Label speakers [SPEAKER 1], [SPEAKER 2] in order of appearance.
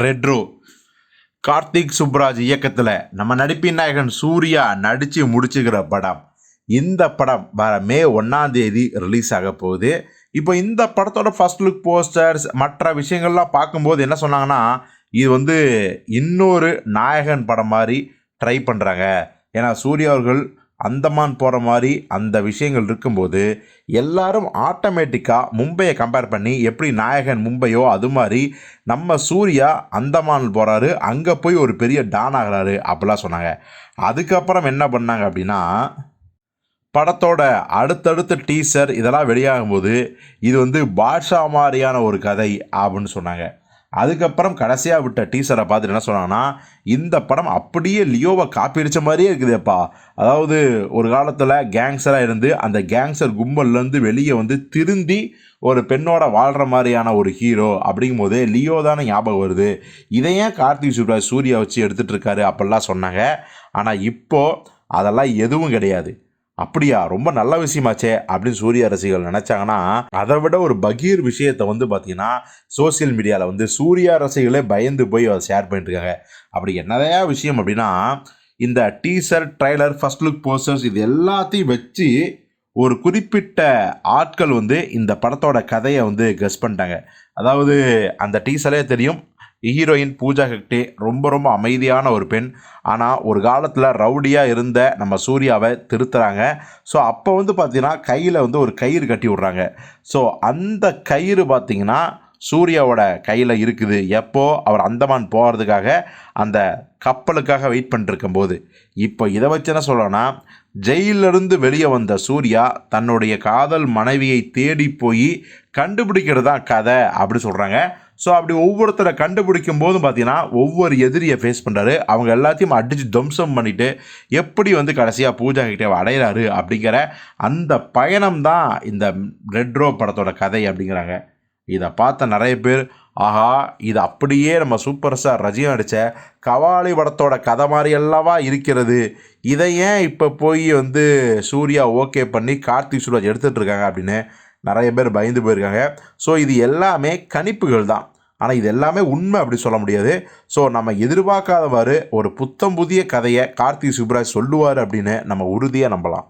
[SPEAKER 1] Retro. Karthik Subraj இயக்கத்தில் நம்ம நடிப்பின் நாயகன் சூர்யா நடித்து முடிச்சுக்கிற படம். இந்த படம் வர மே ஒன்றாம் தேதி ரிலீஸ் ஆக போகுது. இப்போ இந்த படத்தோட ஃபர்ஸ்ட் லுக் போஸ்டர்ஸ் மற்ற விஷயங்கள்லாம் பார்க்கும்போது என்ன சொன்னாங்கன்னா இது வந்து இன்னொரு நாயகன் படம் மாதிரி ட்ரை பண்ணுறாங்க ஏன்னா சூர்யா அவர்கள் அந்தமான் போகிற மாதிரி அந்த விஷயங்கள் இருக்கும்போது எல்லாரும் ஆட்டோமேட்டிக்காக மும்பையை கம்பேர் பண்ணி எப்படி நாயகன் மும்பையோ அது மாதிரி நம்ம சூர்யா அந்தமான் போகிறாரு அங்கே போய் ஒரு பெரிய டான் ஆகிறாரு அப்படிலாம் சொன்னாங்க. அதுக்கப்புறம் என்ன பண்ணாங்க அப்படின்னா படத்தோட அடுத்தடுத்த டீசர் இதெல்லாம் வெளியாகும்போது இது வந்து பாஷா மாதிரியான ஒரு கதை அப்படின்னு சொன்னாங்க. அதுக்கப்புறம் கடைசியாக விட்ட டீசரை பார்த்துட்டு என்ன சொன்னாங்கன்னா இந்த படம் அப்படியே லியோவை காப்பி அடித்த மாதிரியே இருக்குதுப்பா. அதாவது ஒரு காலத்தில் கேங்ஸராக இருந்து அந்த கேங்ஸர் கும்பல்லேருந்து வெளியே வந்து திருந்தி ஒரு பெண்ணோட வாழ்கிற மாதிரியான ஒரு ஹீரோ அப்படிங்கும் போது லியோ தானே ஞாபகம் வருது. இதை ஏன் கார்த்திக் சுப்ராஜ் சூர்யா வச்சு எடுத்துகிட்டு இருக்காரு அப்படிலாம் சொன்னாங்க. ஆனால் இப்போது அதெல்லாம் எதுவும் கிடையாது. அப்படியா ரொம்ப நல்ல விஷயமாச்சே அப்படின்னு சூர்யா ரசிகர்கள் நினச்சாங்கன்னா அதை விட ஒரு பகீர் விஷயத்தை வந்து பார்த்தீங்கன்னா சோசியல் மீடியாவில் வந்து சூர்யா ரசிகளே பயந்து போய் அதை ஷேர் பண்ணிட்டு இருக்காங்க அப்படி என்னதையா விஷயம் அப்படின்னா இந்த teaser trailer first look posters இது எல்லாத்தையும் வச்சு ஒரு குறிப்பிட்ட ஆட்கள் வந்து இந்த படத்தோட கதையை வந்து கெஸ் பண்ணிட்டாங்க. அதாவது அந்த டீசரே தெரியும் ஹீரோயின் பூஜா ஹெக்டே ரொம்ப ரொம்ப அமைதியான ஒரு பெண். ஆனால் ஒரு காலத்தில் ரவுடியாக இருந்த நம்ம சூர்யாவை திருத்துறாங்க. ஸோ அப்போ வந்து பார்த்தீங்கன்னா கையில் வந்து ஒரு கயிறு கட்டி விட்றாங்க. ஸோ அந்த கயிறு பார்த்திங்கன்னா சூர்யாவோட கையில் இருக்குது. எப்போ? அவர் அந்தமான் போகிறதுக்காக அந்த கப்பலுக்காக வெயிட் பண்ணிருக்கும் போது இப்போ இதை வச்சு என்ன சொல்லணும்னா ஜெயிலிருந்து வெளியே வந்த சூர்யா தன்னுடைய காதல் மனைவியை தேடி போய் கண்டுபிடிக்கிறது தான் கதை அப்படி சொல்கிறாங்க ஸோ அப்படி ஒவ்வொருத்தரை கண்டுபிடிக்கும் போதும் பார்த்தீங்கன்னா ஒவ்வொரு எதிரியை ஃபேஸ் பண்ணுறாரு அவங்க எல்லாத்தையும் அடித்து துவம்சம் பண்ணிவிட்டு எப்படி வந்து கடைசியாக பூஜா கிட்டே அடையிறாரு அப்படிங்கிற அந்த பயணம் தான் இந்த ரெட்ரோ படத்தோட கதை அப்படிங்கிறாங்க. இதை பார்த்த நிறைய பேர் ஆஹா இது அப்படியே நம்ம சூப்பர் ஸ்டார் ரஜினி நடித்த கவாலி படத்தோட கதை மாதிரி அல்லவா இருக்கிறது. இதை ஏன் இப்போ போய் வந்து சூர்யா ஓகே பண்ணி கார்த்திக் சுராஜ் எடுத்துகிட்டு இருக்காங்க அப்படின்னு நிறைய பேர் பயந்து போயிருக்காங்க. ஸோ இது எல்லாமே கணிப்புகள் தான் ஆனால் இது எல்லாமே உண்மை அப்படி சொல்ல முடியாது. ஸோ நம்ம எதிர்பார்க்காதவாறு ஒரு புத்தம் புதிய கதையை கார்த்திக் சுப்ராஜ் சொல்லுவார் அப்படின்னு நம்ம உறுதியாக நம்பலாம்.